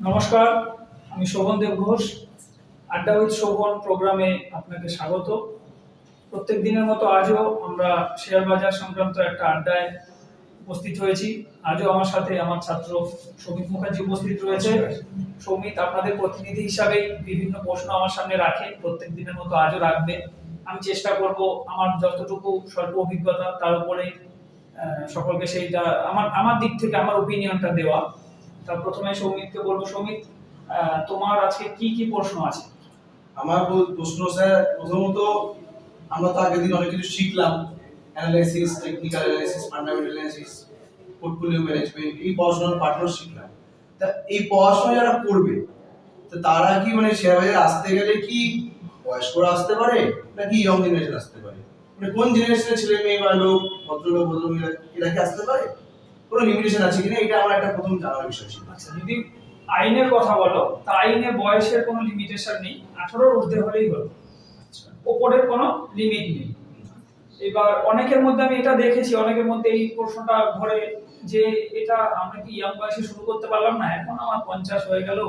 নমস্কার, আমি শোভন দেব ঘোষ। আড্ডা উইথ শোভন প্রোগ্রামে আপনাকে স্বাগত। প্রত্যেক দিনের মতো আজও আমরা শেয়ার বাজার সংক্রান্ত একটা আড্ডায় উপস্থিত হয়েছি। আজও আমার সাথে আমার ছাত্র সৌমিত মুখার্জি উপস্থিত রয়েছে। সৌমিত আপনাদের প্রতিনিধি হিসাবে বিভিন্ন প্রশ্ন আমার সামনে রাখে। প্রত্যেক দিনের মতো আজও রাখবে। আমি চেষ্টা করব আমার যতটুকু স্বল্প অভিজ্ঞতা তার উপরে সকলকে সেইটা, আমার আমার দিক থেকে আমার ওপিনিয়নটা দেওয়া। তা প্রথমে সৌমিতকে বলব, সৌমিত তোমার আজকে কি কি প্রশ্ন আছে? আমার প্রশ্ন, স্যার, প্রথমত আমরা তো আগের দিন অনেক কিছু শিখলাম analysis technical analysis fundamental analysis portfolio management এই পড়াশোনার পাঠও শিখলাম। তা এই পড়াশোনা যারা করবে, তো তারা কি মানে শেয়ার বাজারে আসতে গেলে কি বয়স্করা আসতে পারে, নাকি ইয়ং জেনারেশন আসতে পারে? মানে কোন জেনারেশনের ছেলে মেয়ে বা লোক, ভদ্রলোক ভদ্রমহিলা এরা কি আসতে পারে? কোনো লিমিটেশন আছে কিনা এটা আমার একটা প্রথম জানার বিষয় ছিল। আচ্ছা যদি আইনের কথা বলো তা আইনে বয়সের কোনো লিমিটেশন নেই আঠারোর ঊর্ধ্বে হলেই হলো। আচ্ছা। ওপরের কোনো লিমিট নেই। এবার অনেকের মধ্যে আমি এটা দেখেছি অনেকের মধ্যে এই প্রশ্নটা ঘরে যে এটা আমরা কি ইয়াং বয়সে শুরু করতে পারলাম না এখন আমার পঞ্চাশ হয়ে গেল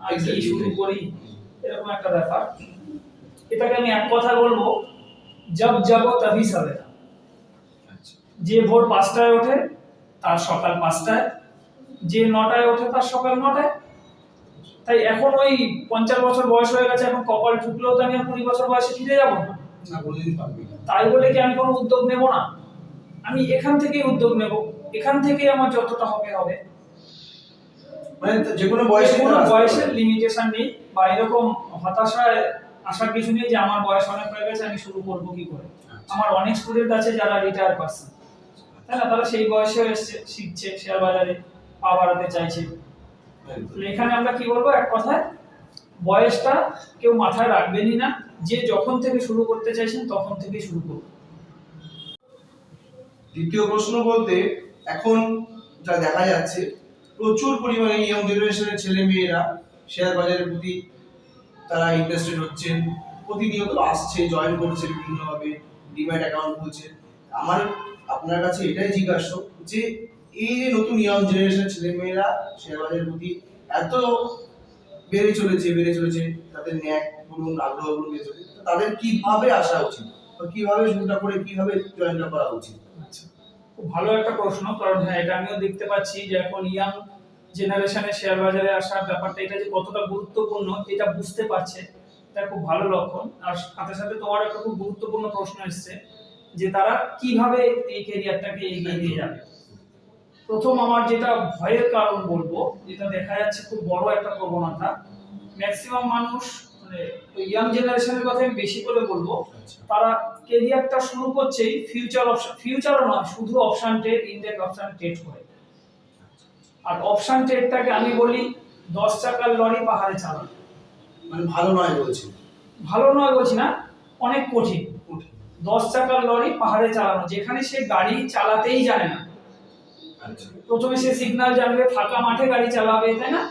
আর কি শুরু করি? এরকম একটা ব্যাপার। এটাকে আমি এক কথা বলব জব যাব তভি আচ্ছা। যে ভোর পাঁচটায় ওঠে তার সকাল পাঁচটায়। যে নটায় ওঠে তার সকাল নটায়। তাই এখন ওই পঞ্চাশ বছর বয়স হয়ে গেছে এখন কপাল ঠুকলেও তো আমি কুড়ি বছর বয়সে ফিরে যাব না। তাই বলে কি আমি কোনো উদ্যোগ নেব না? আমি এখান থেকেই উদ্যোগ নেব। এখান থেকেই আমার যতটা হবে হবে। মানে যে কোনো বয়সে কোনো বয়সের লিমিটেশন নেই বা এরকম হতাশায় আসার কিছু নেই যে আমার বয়স অনেক হয়ে গেছে আমি শুরু করব কি করে? আচ্ছা। আমার অনেক স্টুডেন্ট আছে যারা রিটায়ার পারসন তাই না তারা সেই বয়সে এসছে শিখছে শেয়ার বাজারে পা বাড়াতে চাইছে। এখানে আমরা কি বলব এক কথায় বয়সটা কেউ মাথায় রাখবেনই না। যে যখন থেকে শুরু করতে চাইছেন তখন থেকেই শুরু করুন। দ্বিতীয় প্রশ্ন বলতে এখন যা দেখা যাচ্ছে প্রচুর পরিমাণে ইয়ং জেনারেশনের ছেলে মেয়েরা শেয়ার বাজারের প্রতি তারা ইন্টারেস্টেড হচ্ছেন। প্রতিনিয়ত আসছে জয়েন করছে বিভিন্নভাবে ডিম্যাট অ্যাকাউন্ট খুলছে। আমার আপনার কাছে এটাই জিজ্ঞাসা, যে এই যে নতুন ইয়ং জেনারেশন ছেলে মেয়েরা শেয়ার বাজারের প্রতি এত বেড়ে চলেছে বেড়ে চলেছে, তাদের ন্যাক বলুন, আগ্রহ বলুন, বেড়ে চলেছে তাদের কীভাবে আসা উচিত? কীভাবে শুরুটা করে, কীভাবে জয়েনটা করা উচিত? আচ্ছা খুব ভালো একটা প্রশ্ন, কারণ হ্যাঁ এটা আমিও দেখতে পাচ্ছি যে এখন ইয়াং জেনারেশনে শেয়ার বাজারে আসার ব্যাপারটা, এটা যে কতটা গুরুত্বপূর্ণ, এটা বুঝতে পারছে, এটা খুব ভালো লক্ষণ। আর সাথে সাথে তোমার একটা খুব গুরুত্বপূর্ণ প্রশ্ন এসছে যে তারা কীভাবে এই ক্যারিয়ারটাকে এগিয়ে নিয়ে যাবে। প্রথম আমার যেটা ভয়ের কারণ বলব যেটা দেখা যাচ্ছে খুব বড় একটা প্রবণতা ম্যাক্সিমাম মানুষ মানে ইয়াং জেনারেশনের কথা আমি বেশি করে বলব তারা কেরিয়ারটা শুরু করছেই ফিউচার অপশন ফিউচারও নয় শুধু option trade index option trade করে। আর অপশন ট্রেডটাকে আমি বলি দশ চাকার লরি পাহাড়ে চালানো। মানে ভালো নয় বলছি। ভালো নয় বলছি না অনেক কঠিন। দশ চাকার লরি পাহাড়ে চালানো যেখানে সে গাড়ি চালাতেই জানে না। আচ্ছা। প্রথমে সে সিগনাল জানবে ফাঁকা মাঠে গাড়ি চালাবে তাই না?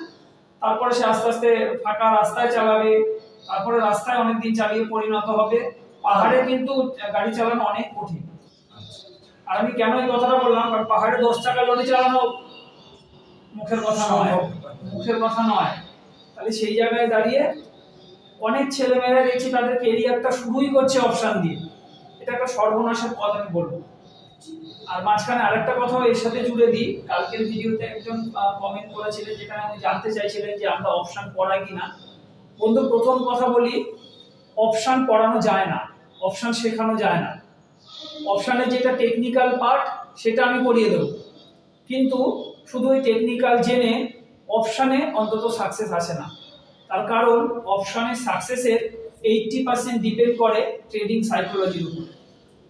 তারপরে সে আস্তে আস্তে ফাঁকা রাস্তায় চালাবে তারপরে রাস্তায় অনেকদিন চালিয়ে পরিণত হবে। পাহাড়ে কিন্তু গাড়ি চালানো অনেক কঠিন। আচ্ছা। আর আমি কেন এই কথাটা বললাম? কারণ পাহাড়ে দশ টাকা লরি চালানো মুখের কথা নয়। মুখের কথা নয়। তাহলে সেই জায়গায় দাঁড়িয়ে অনেক ছেলেমেয়েরা দেখছি তাদের কেরিয়ারটা শুরুই করছে অপশান দিয়ে। এটা একটা সর্বনাশের পথ আমি বলব। আর মাঝখানে আরেকটা কথা এর সাথে জুড়ে দিই। কালকের ভিডিওতে একজন কমেন্ট করেছিলেন যেখানে উনি জানতে চাইছিলেন যে আমরা অপশান পড়াই কিনা। বন্ধু, প্রথম কথা বলি অপশান পড়ানো যায় না। অপশান শেখানো যায় না। অপশানের যেটা টেকনিক্যাল পার্ট সেটা আমি পড়িয়ে দেবো। কিন্তু শুধু ওই টেকনিক্যাল জেনে অপশানে অন্তত সাকসেস আসে না। তার কারণ অপশানের সাকসেসের এইটটি পার্সেন্ট ডিপেন্ড করে ট্রেডিং সাইকোলজির উপর।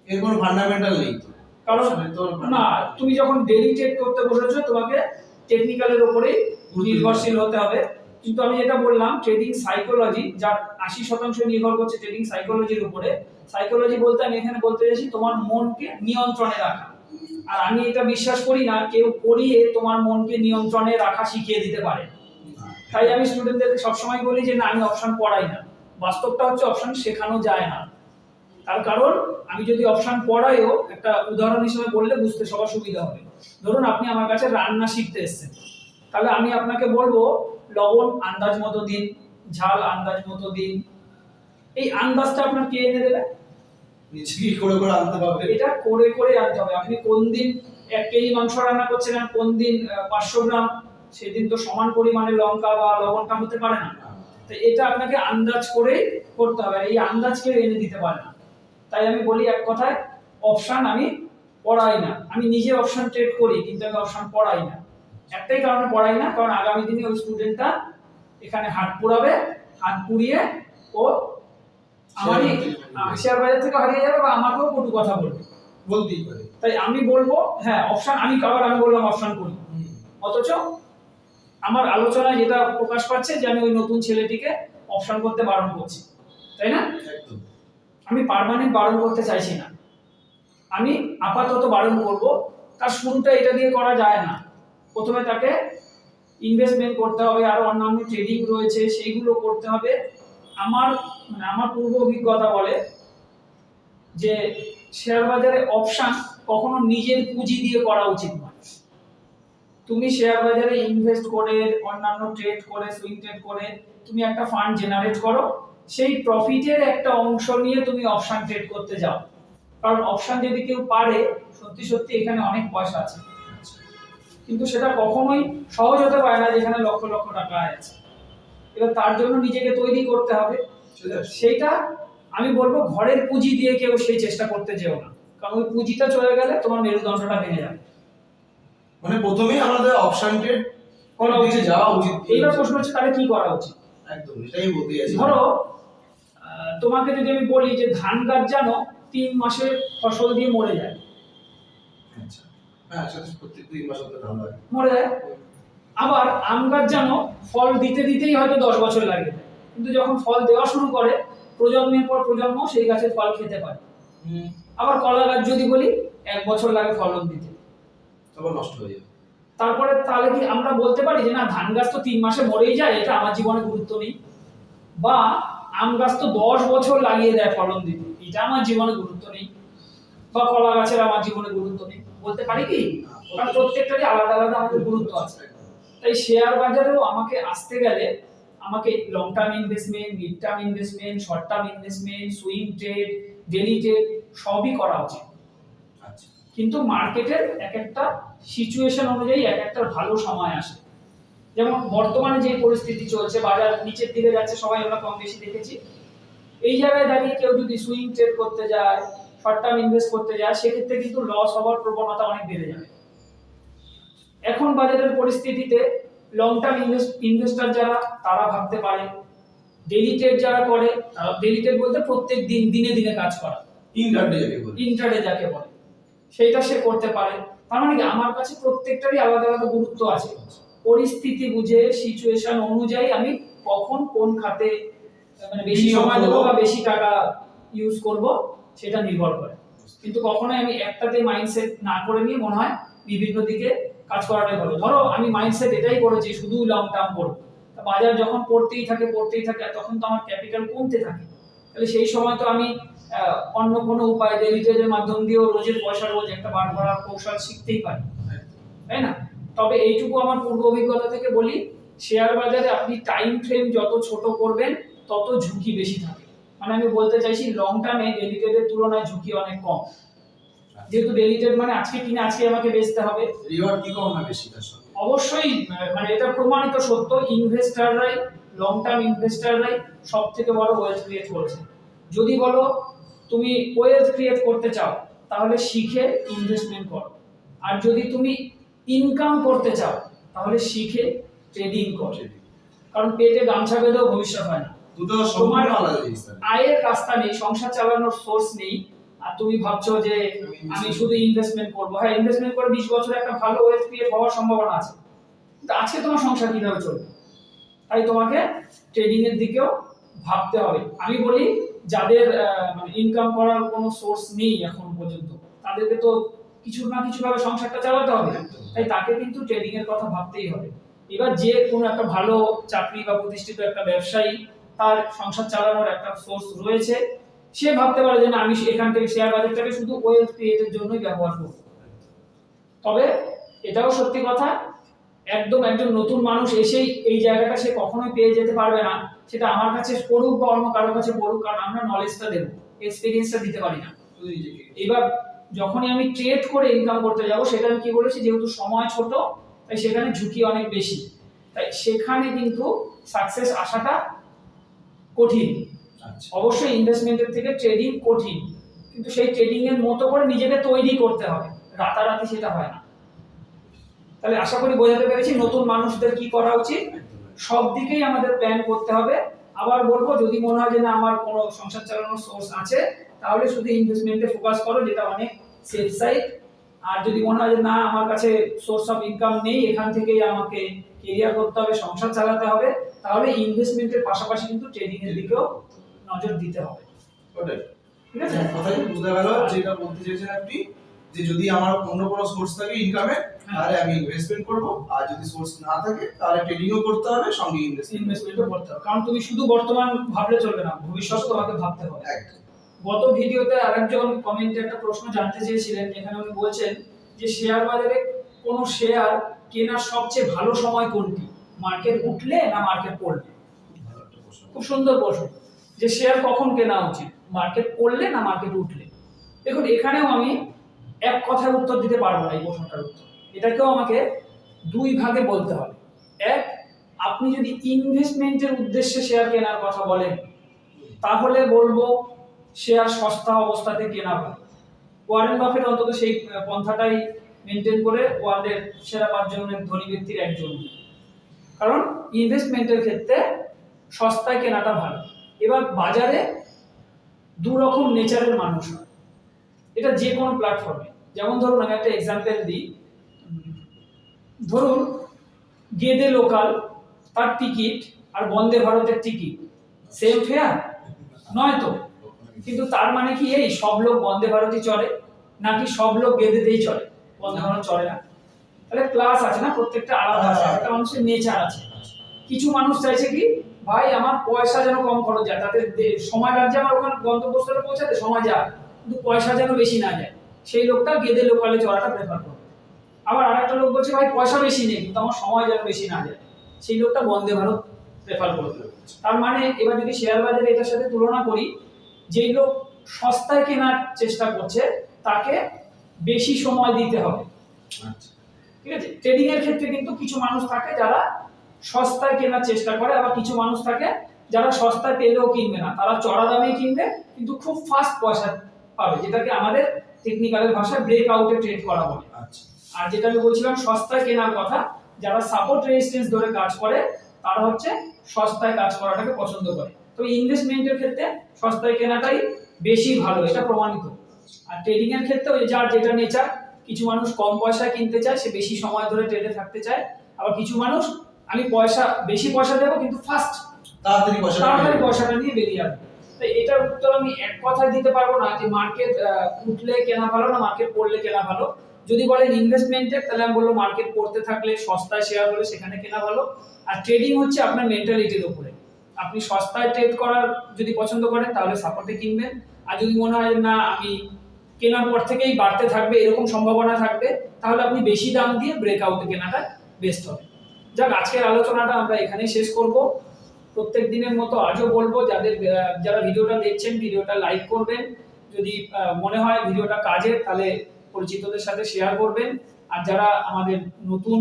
এর কোনো ফান্ডামেন্টাল নেই তো। কারণ না তুমি যখন ডেলি ট্রেড করতে বসেছো তোমাকে টেকনিক্যালের উপরেই নির্ভরশীল হতে হবে। কিন্তু আমি যেটা বললাম ট্রেডিং সাইকোলজি যার আশি শতাংশ নির্ভর করছে ট্রেডিং সাইকোলজির উপরে সাইকোলজি বলতে আমি এখানে বলতে চাইছি তোমার মনকে নিয়ন্ত্রণে রাখা। আর আমি এটা বিশ্বাস করি না কেউ পড়িয়ে তোমার মনকে নিয়ন্ত্রণে রাখা শিখিয়ে দিতে পারে। তাই আমি স্টুডেন্টদেরকে সবসময় বলি যে না আমি অপশন পড়াই না। বাস্তবটা হচ্ছে অপশন শেখানো যায় না। তার কারণ আমি যদি অপশন পড়াইও একটা উদাহরণ হিসেবে বললে বুঝতে সবার সুবিধা হবে। ধরুন আপনি আমার কাছে রান্না শিখতে এসেছেন। তাহলে আমি আপনাকে বলব লবণ আন্দাজ মতো দিন ঝাল আন্দাজ মতো দিন। এই আন্দাজটা আপনার কে এনে দেবে? করে করে আনতে পারবে? এটা করে করে আনতে হবে। আপনি কোন দিন এক কেজি মাংস রান্না করছেন আর কোন দিন পাঁচশো গ্রাম সেদিন তো সমান পরিমাণে লঙ্কা বা লবণটা হতে পারে না। তো এটা আপনাকে আন্দাজ করে করতে হবে। এই আন্দাজ কেউ এনে দিতে পারে না। তাই আমি বলি এক কথায় অপশন আমি পড়াই না। আমি নিজে অপশন ট্রেড করি কিন্তু আমি অপশান পড়াই না। একটাই কারণে পড়াই না কারণ আগামী দিনে ওই স্টুডেন্টটা এখানে হাত পুরাবে হাত পুড়িয়ে ও আমারই শেয়ার বাজার থেকে হারিয়ে যাবে বা আমাকেও কটু কথা বলবে। বলতেই পারে। তাই আমি বলব হ্যাঁ অপশান আমি আবার আমি বললাম অপশন করি। অথচ আমার আলোচনায় যেটা প্রকাশ পাচ্ছে যে আমি ওই নতুন ছেলেটিকে অপশন করতে বারণ করছি। তাই না? একদম। আমি পার্মানেন্ট বারণ করতে চাইছি না। আমি আপাতত বারণ করব, তার শুরুটা এটা দিয়ে করা যায় না। প্রথমে তাকে ইনভেস্টমেন্ট করতে হবে, আরও অন্যান্য ট্রেডিং রয়েছে, সেইগুলো করতে হবে। আমার মানে আমার পূর্ব অভিজ্ঞতা বলে যে শেয়ার বাজারে অপশান কখনো নিজের পুঁজি দিয়ে করা উচিত নয়। তুমি শেয়ার বাজারে ইনভেস্ট করে, অন্যান্য ট্রেড করে সুইং ট্রেড করে, তুমি একটা ফান্ড জেনারেট করো। সেই প্রফিটের একটা অংশ নিয়ে তুমি অপশন ট্রেড করতে যাও। কারণ অপশন যদি কেউ পারে সত্যি সত্যি এখানে অনেক পয়সা আছে। কিন্তু সেটা কখনোই সহজ হতে পারে না যেখানে লক্ষ লক্ষ টাকা আছে। এবার তার জন্য নিজেকে তৈরি করতে হবে। সেটা আমি বলব ঘরের পুঁজি দিয়ে কেউ সেই চেষ্টা করতে যেও না। কারণ ওই পুঁজিটা চলে গেলে তোমার মেরুদণ্ডটা ভেঙে যাবে। মানে প্রথমেই আমাদের অপশন ট্রেড করা উচিত। যাওয়া উচিত। এইবার প্রশ্ন হচ্ছে তাহলে কি করা উচিত? একদম এটাই বলতে ধরো তোমাকে যদি আমি বলি যে ধান গাছ জানো তিন মাসে ফসল দিয়ে মরে যায়। আচ্ছা। হ্যাঁ মরে যায়। আবার আম গাছ জানো ফল দিতে দিতেই হয়তো দশ বছর লাগে। কিন্তু যখন ফল দেওয়া শুরু করে প্রজন্মের পর প্রজন্ম সেই গাছের ফল খেতে পারে। আবার কলা গাছ যদি বলি এক বছর লাগে ফলন দিতে। তারপর নষ্ট হয়ে যাবে। তারপরে তাহলে কি আমরা বলতে পারি যে না ধান গাছ তো তিন মাসে মরেই যায় এটা আমার জীবনে গুরুত্ব নেই? বা আম গাছ তো দশ বছর লাগিয়ে দেয় ফলন দিতে। এটা আমার জীবনে গুরুত্ব নেই। বা কলা গাছের আমার জীবনে গুরুত্ব নেই। বলতে পারি কি? কারণ প্রত্যেকটারই আলাদা আলাদা আমাদের গুরুত্ব আছে। তাই শেয়ার বাজারেও আমাকে আসতে গেলে আমাকে long term investment mid term investment short term investment swing trade daily trade সবই করা উচিত। আচ্ছা। কিন্তু মার্কেটের এক একটা সিচুয়েশন অনুযায়ী এক একটা ভালো সময় আসে। যেমন বর্তমানে যে পরিস্থিতি চলছে বাজার নিচের দিকে যাচ্ছে সবাই আমরা কম বেশি দেখেছি। এই জায়গায় দাঁড়িয়ে কেউ যদি সুইং ট্রেড করতে যায় শর্ট টার্ম ইনভেস্ট করতে যায় সেক্ষেত্রে কিন্তু লস হওয়ার প্রবণতা অনেক বেড়ে যাবে। এখন বাজারের পরিস্থিতিতে লং টার্ম ইনভেস্টর যারা তারা ভাবতে পারে ডেলি ট্রেড যারা করে তারা ডেলি ট্রেড বলতে প্রত্যেক দিন দিনে দিনে কাজ করা। ইনকামটা যাকে বলি। ইন্টারডে যাকে বলে। সেইটা সে করতে পারে। তার মানে কি? আমার কাছে প্রত্যেকটারই আলাদা আলাদা গুরুত্ব আছে। পরিস্থিতি বুঝে সিচুয়েশন অনুযায়ী আমি কখন কোন খাতে মানে বেশি সময় দেবো বা বেশি টাকা ইউজ করব সেটা নির্ভর করে। কিন্তু কখনোই আমি একটাতে মাইন্ডসেট না করে নিয়ে মনে হয় বিভিন্ন দিকে কাজ করাটাই ভালো। ধরো আমি মাইন্ডসেট এটাই করেছি শুধু লং টার্ম করব। তা বাজার যখন পড়তেই থাকে পড়তেই থাকে তখন তো আমার ক্যাপিটাল কমতে থাকে। তাহলে সেই সময় তো আমি অন্য কোনো উপায় ডেলি ট্রেডের মাধ্যম দিয়েও রোজের পয়সা রোজ একটা বার করার কৌশল শিখতেই পারি। তাই না? তবে এইটুকু আমার পূর্ব অভিজ্ঞতা থেকে বলি শেয়ার বাজারে আপনি টাইম ফ্রেম যত ছোট করবেন তত ঝুঁকি বেশি থাকে। মানে আমি বলতে চাইছি লং টার্মে ডেলিটেডের তুলনায় ঝুঁকি অনেক কম। যেহেতু ডেলি ট্রেড মানে আজকে কিনে আজকে আমাকে বেচতে হবে। রিওয়ার্ড কি কম না বেশি অবশ্যই মানে এটা প্রমাণিত সত্য ইনভেস্টাররাই লং টার্ম ইনভেস্টাররাই সব থেকে বড় ওয়েলথ ক্রিয়েট করেছে। যদি বলো তুমি ওয়েলথ ক্রিয়েট করতে চাও তাহলে শিখে ইনভেস্টমেন্ট করো। আর যদি তুমি ইনকাম করতে চাও তাহলে শিখে ট্রেডিং করো। কারণ পেটে গামছা বেঁধেও ভবিষ্যৎ হয় না। তাহলে। আয়ের রাস্তা নেই সংসার চালানোর সোর্স নেই। আর তুমি ভাবছ যে আমি শুধু ইনভেস্টমেন্ট করব। হ্যাঁ ইনভেস্টমেন্ট করে বিশ বছর একটা ভালো ওয়েলথ ক্রিয়েট হওয়ার সম্ভাবনা আছে। কিন্তু আজকে তোমার সংসার কীভাবে চলবে? তাই তোমাকে ট্রেডিং এর দিকেও ভাবতে হবে। আমি বলি যাদের মানে ইনকাম করার কোনো সোর্স নেই এখন পর্যন্ত তাদেরকে তো কিছু না কিছু ভাবে সংসারটা চালাতে হবে। তাই তাকে কিন্তু ট্রেডিং এর কথা ভাবতেই হবে। এবার যে কোনো একটা ভালো চাকরি বা প্রতিষ্ঠিত একটা ব্যবসায়ী তার সংসার চালানোর একটা সোর্স রয়েছে সে ভাবতে পারে যে না আমি এখান থেকে শেয়ার বাজারটাকে শুধু ওয়েলথ ক্রিয়েটের জন্যই ব্যবহার করব। তবে এটাও সত্যি কথা একদম একজন নতুন মানুষ এসেই এই জায়গাটা সে কখনোই পেয়ে যেতে পারবে না। সেটা আমার কাছে পড়ুক বা অন্য কারোর কাছে পড়ুক কারণ আমরা নলেজটা দেবো এক্সপিরিয়েন্সটা দিতে পারি না। এবার যখনই আমি ট্রেড করে ইনকাম করতে যাব সেটা আমি কি বলেছি? যেহেতু সময় ছোট তাই সেখানে ঝুঁকি অনেক বেশি। তাই সেখানে কিন্তু সাকসেস আসাটা কঠিন। আচ্ছা। অবশ্যই ইনভেস্টমেন্টের থেকে ট্রেডিং কঠিন। কিন্তু সেই ট্রেডিং এর মতো করে নিজেকে তৈরি করতে হবে। রাতারাতি সেটা হয় না। তাহলে আশা করি বোঝাতে পেরেছি নতুন মানুষদের কি করা উচিত? সব দিকেই আমাদের প্ল্যান করতে হবে। আবার বলব যদি মনে হয় যে না আমার কোনো সংসার চালানোর সোর্স আছে তাহলে শুধু ইনভেস্টমেন্টে ফোকাস করো যেটা অনেক সেফ সাইড আর যদি মনে হয় যে না আমার কাছে সোর্স অফ ইনকাম নেই এখান থেকেই আমাকে কেরিয়ার করতে হবে সংসার চালাতে হবে তাহলে ইনভেস্টমেন্টের পাশাপাশি কিন্তু ট্রেডিং এর দিকেও নজর দিতে হবে। ওটাই। ঠিক আছে? কথাই বোঝা গেল যেটা বলতে চেয়েছেন আপনি যে যদি আমার অন্য কোনো সোর্স থাকে ইনকামে তাহলে আমি ইনভেস্টমেন্ট করব। আর যদি সোর্স না থাকে তাহলে ট্রেডিংও করতে হবে সঙ্গে ইনভেস্টমেন্ট ইনভেস্টমেন্টও করতে হবে। কারণ তুমি শুধু বর্তমান ভাবলে চলবে না ভবিষ্যৎ তোমাকে ভাবতে হবে। একদম। গত ভিডিওতে আরেকজন কমেন্টে একটা প্রশ্ন জানতে চেয়েছিলেন, যেখানে উনি বলছেন যে শেয়ার বাজারে কোন শেয়ার কেনার সবচেয়ে ভালো সময় কোনটি? মার্কেট উঠলে না মার্কেট পড়লে? খুব সুন্দর প্রশ্ন। যে শেয়ার কখন কেনা উচিত? মার্কেট পড়লে না মার্কেট উঠলে? দেখুন, এখানেও আমি এক কথার উত্তর দিতে পারব না এই প্রশ্নটার উত্তর। এটাকেও আমাকে দুই ভাগে বলতে হবে। এক, আপনি যদি ইনভেস্টমেন্টের উদ্দেশ্যে শেয়ার কেনার কথা বলেন, তাহলে বলব শেয়ার সস্তা অবস্থাতে কেনা ভালো ওয়ারেন বাফেট অন্তত সেই পন্থাটাই মেনটেন করে ওয়ার্ল্ডের সেরা পাঁচজনের ধনী ব্যক্তির একজন। কারণ ইনভেস্টমেন্টের ক্ষেত্রে সস্তায় কেনাটা ভালো। এবার বাজারে দু রকম নেচারের মানুষ হয়। এটা যে কোনো প্ল্যাটফর্মে যেমন ধরুন, আমি একটা এক্সাম্পল দিই। ধরুন গেদে লোকাল তার টিকিট আর বন্দে ভারতের টিকিট সেম ফেয়ার নয় তো? কিন্তু তার মানে কি এই সব লোক বন্দে ভারতই চলে নাকি সব লোক গেদেতেই চলে? বন্দে ভারত চলে না। তাহলে ক্লাস আছে না? প্রত্যেকটা আলাদা আছে একটা মানুষের নেচার আছে। কিছু মানুষ চাইছে কি ভাই আমার পয়সা যেন কম খরচ যায় তাদের সময় লাগছে আমার ওখানে গন্তব্যস্থলে পৌঁছাতে সময় যায় কিন্তু পয়সা যেন বেশি না যায়। সেই লোকটা গেদে লোকালে চলাটা প্রেফার করবে আবার আরেকটা লোক বলছে ভাই পয়সা বেশি নেই কিন্তু আমার সময় যেন বেশি না যায়। সেই লোকটা বন্দে ভারত প্রেফার করবে তার মানে এবার যদি শেয়ার বাজারে এটার সাথে তুলনা করি যেই লোক সস্তায় কেনার চেষ্টা করছে তাকে বেশি সময় দিতে হবে। আচ্ছা। ঠিক আছে? ট্রেডিং এর ক্ষেত্রে কিন্তু কিছু মানুষ থাকে যারা সস্তায় কেনার চেষ্টা করে আবার কিছু মানুষ থাকে যারা সস্তায় পেলেও কিনবে না। তারা চড়া দামে কিনবে কিন্তু খুব ফাস্ট পয়সা পাবে যেটাকে আমাদের টেকনিক্যালের ভাষায় ব্রেক আউটে ট্রেড করা বলে। আচ্ছা। আর যেটা আমি বলছিলাম সস্তায় কেনার কথা যারা সাপোর্ট রেজিস্ট্যান্স ধরে কাজ করে তারা হচ্ছে সস্তায় কাজ করাটাকে পছন্দ করে। তো ইনভেস্টমেন্টের ক্ষেত্রে সস্তায় কেনাটাই বেশি ভালো এটা প্রমাণিত। আর ট্রেডিং এর ক্ষেত্রে ওই যার যেটা নেচার কিছু মানুষ কম পয়সায় কিনতে চায় সে বেশি সময় ধরে ট্রেডে থাকতে চায়। আবার কিছু মানুষ আমি পয়সা বেশি পয়সা দেবো কিন্তু ফার্স্ট তাড়াতাড়ি পয়সা তাড়াতাড়ি পয়সাটা নিয়ে বেরিয়ে যাবে। তো এটার উত্তর আমি এক কথায় দিতে পারব না যে মার্কেট উঠলে কেনা ভালো না মার্কেট পড়লে কেনা ভালো। যদি বলেন ইনভেস্টমেন্টের তাহলে আমি বলব মার্কেট পড়তে থাকলে সস্তায় শেয়ার হলে সেখানে কেনা ভালো। আর ট্রেডিং হচ্ছে আপনার মেন্টালিটির উপরে। আপনি সস্তায় ট্রেড করার যদি পছন্দ করেন, তাহলে সাপোর্টে কিনবেন। আর যদি মনে হয় না, আমি কেনার পর থেকেই বাড়তে থাকবে, এরকম সম্ভাবনা থাকবে, তাহলে আপনি বেশি দাম দিয়ে ব্রেকআউটে কেনাটা বেস্ট হবে। যাক, আজকের আলোচনাটা আমরা এখানেই শেষ করব। প্রত্যেক দিনের মতো আজও বলব, যাদের যারা ভিডিওটা দেখছেন, ভিডিওটা লাইক করবেন। যদি মনে হয় ভিডিওটা কাজের, তাহলে পরিচিতদের সাথে শেয়ার করবেন। আর যারা আমাদের নতুন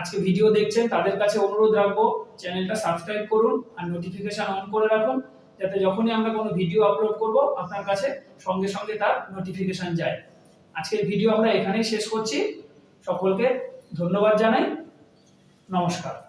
আজকে ভিডিও দেখছেন, তাদের কাছে অনুরোধ রাখব চ্যানেলটা সাবস্ক্রাইব করুন আর নোটিফিকেশন অন করে রাখুন, যাতে যখনই আমরা কোনো ভিডিও আপলোড করব, আপনার কাছে সঙ্গে সঙ্গে তার নোটিফিকেশন যায়। আজকের ভিডিও আমরা এখানেই শেষ করছি। সকলকে ধন্যবাদ জানাই। নমস্কার।